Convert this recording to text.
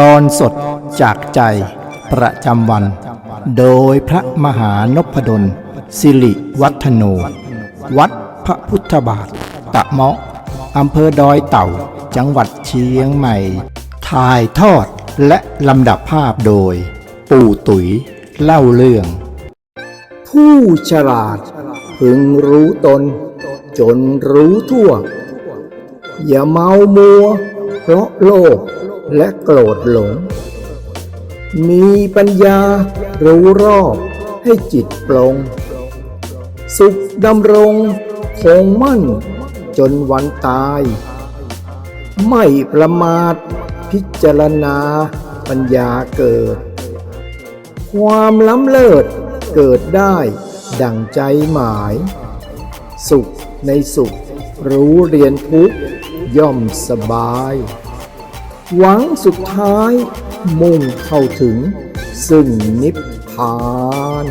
ตอนสดจากใจประจำวัน โดยพระมหานพดล สิริวัฒโน วัดพระพุทธบาท ตะเมาะอำเภอดอยเต่า จังหวัดเชียงใหม่ ถ่ายทอดและลำดับภาพโดย ปู่ตุ๋ยเล่าเรื่อง ผู้ฉลาด พึงรู้ตน จนรู้ทั่ว อย่าเมามัว เพราะโลภและโกรธหลง มีปัญญารู้รอบให้จิตปลง สุขดำรงคงมั่นจนวันตาย ไม่ประมาทพิจารณาปัญญาเกิด ความล้ำเลิศเกิดได้ดั่งใจหมาย สุขในสุขรู้เรียนทุกข์ ย่อมสบาย หวังสุดท้ายมุ่งเข้าถึงซึ่งนิพพาน